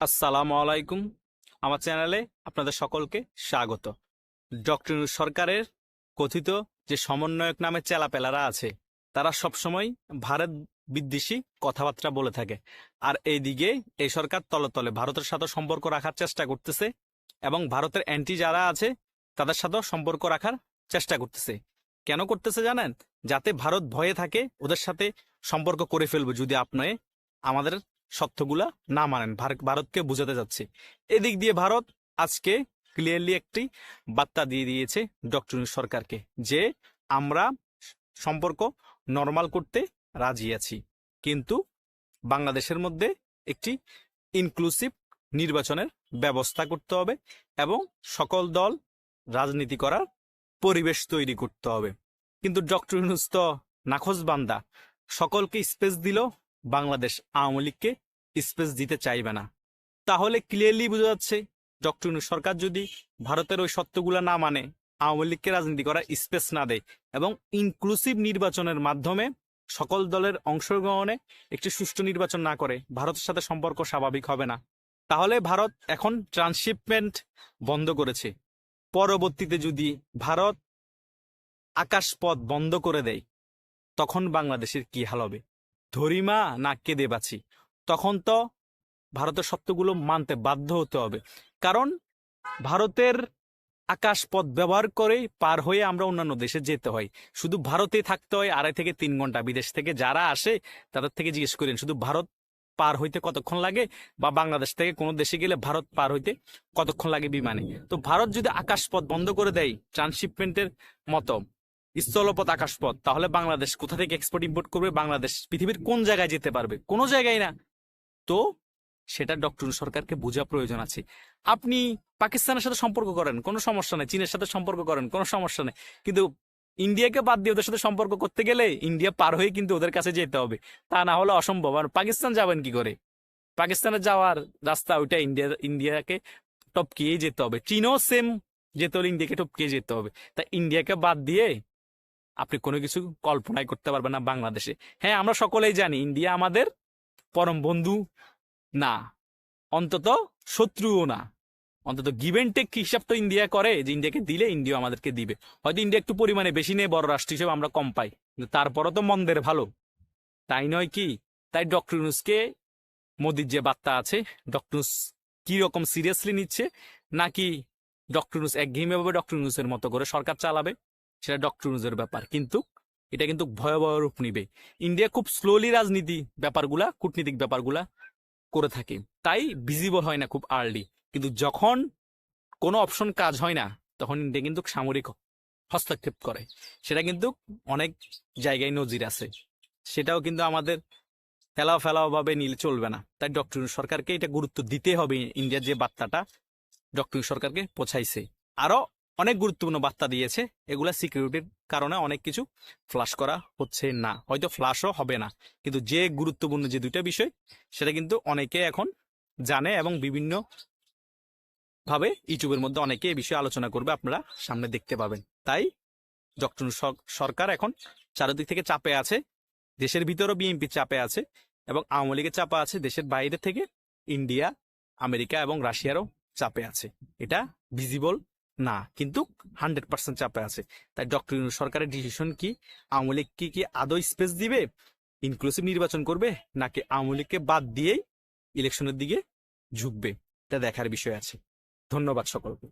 আসসালামু আলাইকুম। আমার চ্যানেলে আপনাদের সকলকে স্বাগত। ডক্টর সরকারের কথিত যে সমন্বয়ক নামে চেলাপেলারা আছে, তারা সবসময় ভারত বিদ্বেষী কথাবার্তা বলে থাকে। আর এইদিকে এই সরকার তলে তলে ভারতের সাথে সম্পর্ক রাখার চেষ্টা করতেছে এবং ভারতের অ্যান্টি যারা আছে, তাদের সাথেও সম্পর্ক রাখার চেষ্টা করতেছে। কেন করতেছে জানেন? যাতে ভারত ভয়ে থাকে, ওদের সাথে সম্পর্ক করে ফেলব যদি আপনি আমাদের সত্যগুলা না মানেন। ভার- ভারতকে বুঝাতে যাচ্ছে। এদিক দিয়ে ভারত আজকে ক্লিয়ারলি একটি বার্তা দিয়ে দিয়েছে ডক্টর সরকারকে যে আমরা সম্পর্ক নর্মাল করতে রাজি আছি। কিন্তু বাংলাদেশের মধ্যে একটি ইনক্লুসিভ নির্বাচনের ব্যবস্থা করতে হবে এবং সকল দল রাজনীতি করার পরিবেশ তৈরি করতে হবে। কিন্তু ডক্টর ইউনুস তো নাখোশ বান্দা। সকলকে স্পেস দিল বাংলাদেশ আওয়ামী লীগকে স্পেস দিতে চাইবে না। তাহলে ক্লিয়ারলি বোঝা যাচ্ছে ডক্টর সরকার যদি ভারতের ওই সত্যগুলো না মানে আওয়ামী লীগকে রাজনীতি করার স্পেস না দেয় এবং ইনক্লুসিভ নির্বাচনের মাধ্যমে সকল দলের অংশগ্রহণে একটি সুষ্ঠু নির্বাচন না করে, ভারতের সাথে সম্পর্ক স্বাভাবিক হবে না। তাহলে ভারত এখন ট্রান্সশিপমেন্ট বন্ধ করেছে। পরবর্তীতে যদি ভারত আকাশপথ বন্ধ করে দেয়, তখন বাংলাদেশের কি হাল হবে? ধরিমা না কেঁদে বাঁচি। তখন তো ভারতের সত্যগুলো মানতে বাধ্য হতে হবে। কারণ ভারতের আকাশপথ ব্যবহার করে পার হয়ে আমরা অন্যান্য দেশে যেতে হয়। শুধু ভারতে থাকতে হয়, আড়াই থেকে তিন ঘণ্টা। বিদেশ থেকে যারা আসে, তাদের থেকে জিজ্ঞেস করেন, শুধু ভারত পার হইতে কতক্ষণ লাগে? বা, বাংলাদেশ থেকে কোনো দেশে গেলে ভারত পার হইতে কতক্ষণ লাগে বিমানে? তো ভারত যদি আকাশপথ বন্ধ করে দেয়, ট্রান্সশিপমেন্টের মতো স্থলপথ আকাশপথ, তাহলে বাংলাদেশ কোথা থেকে এক্সপোর্ট ইম্পোর্ট করবে? বাংলাদেশ পৃথিবীর কোন জায়গায় যেতে পারবে? কোনো জায়গায় না। তো সেটা ডক্টর সরকারকে বোঝা প্রয়োজন আছে। আপনি পাকিস্তানের সাথে সম্পর্ক করেন, কোনো সমস্যা নেই। চীনের সাথে সম্পর্ক করেন, কোনো সমস্যা নেই। কিন্তু ইন্ডিয়াকে বাদ দিয়ে ওদের সাথে সম্পর্ক করতে গেলে ইন্ডিয়া পার হয়ে কিন্তু ওদের কাছে যেতে হবে। তা না হলে অসম্ভব। আর পাকিস্তান যাবেন কি করে? পাকিস্তানে যাওয়ার রাস্তা ওইটা ইন্ডিয়া, ইন্ডিয়াকে টপকিয়ে যেতে হবে। চীনও সেম যেতে হলে ইন্ডিয়াকে টপকিয়ে যেতে হবে। তা ইন্ডিয়াকে বাদ দিয়ে আপনি কোনো কিছু কল্পনাই করতে পারবেন না বাংলাদেশে। হ্যাঁ আমরা সকলেই জানি ইন্ডিয়া আমাদের পরম বন্ধু না, অন্তত শত্রুও না। অন্তত গিভেন টেক হিসাব তো ইন্ডিয়া করে যে ইন্ডিয়াকে দিলে ইন্ডিয়া আমাদেরকে দিবে। হয়তো ইন্ডিয়া একটু পরিমাণে বেশি নেই, বড় রাষ্ট্র হিসেবে আমরা কম পাই। কিন্তু তারপরও তো মন্দের ভালো। তাই নয় কি? তাই ডক্টর ইউনুসকে মোদির যে বার্তা আছে, ডক্টর ইউনুস রকম সিরিয়াসলি নিচ্ছে? নাকি ডক্টর ইউনুস একঘেয়েমি ভাবে ডক্টর ইউনুসের মতো করে সরকার চালাবে? সেটা ডক্টর ইউনুসের ব্যাপার। কিন্তু এটা কিন্তু ভয়াবহ রূপ নিবে। ইন্ডিয়া খুব স্লোলি রাজনীতি ব্যাপারগুলা, কূটনীতিক ব্যাপারগুলা করে থাকে। তাই ভিজিবল হয় না খুব আর্লি কিন্তু যখন কোনো অপশন কাজ হয় না, তখন ইন্ডিয়া কিন্তু সামরিক হস্তক্ষেপ করে। সেটা কিন্তু অনেক জায়গায় নজির আছে। সেটাও কিন্তু আমাদের ফেলাও ফেলাও ভাবে নিলে চলবে না। তাই ডক্টর সরকারকে এটা গুরুত্ব দিতে হবে। ইন্ডিয়ার যে বার্তাটা ডক্টর সরকারকে পৌঁছাইছে। আরও অনেক গুরুত্বপূর্ণ বার্তা দিয়েছে। এগুলা সিকিউরিটির কারণে অনেক কিছু ফ্লাশ করা হচ্ছে না। হয়তো ফ্লাশও হবে না। কিন্তু যে গুরুত্বপূর্ণ যে দুইটা বিষয়, সেটা কিন্তু অনেকে এখন জানে এবং বিভিন্ন ভাবে ইউটিউবের মধ্যে অনেকে এই বিষয়ে আলোচনা করবে, আপনারা সামনে দেখতে পাবেন। তাই ডক্টর সরকার এখন চারিদিক থেকে চাপে আছে, দেশের ভিতরেও বিএনপি চাপে আছে এবং আওয়ামী লীগের চাপা আছে, দেশের বাইরে থেকে ইন্ডিয়া আমেরিকা এবং রাশিয়ারও চাপে আছে। এটা ভিজিবল না, কিন্তু হান্ড্রেড পার্সেন্ট চাপে আছে। তাই ডক্টর সরকারের ডিসিশন কি, আওয়ামী লীগ কি কি আদৌ স্পেস দিবে? ইনক্লুসিভ নির্বাচন করবে, নাকি আওয়ামী লীগকে বাদ দিয়েই ইলেকশনের দিকে ঝুঁকবে? তা দেখার বিষয় আছে। ধন্যবাদ সকলকে।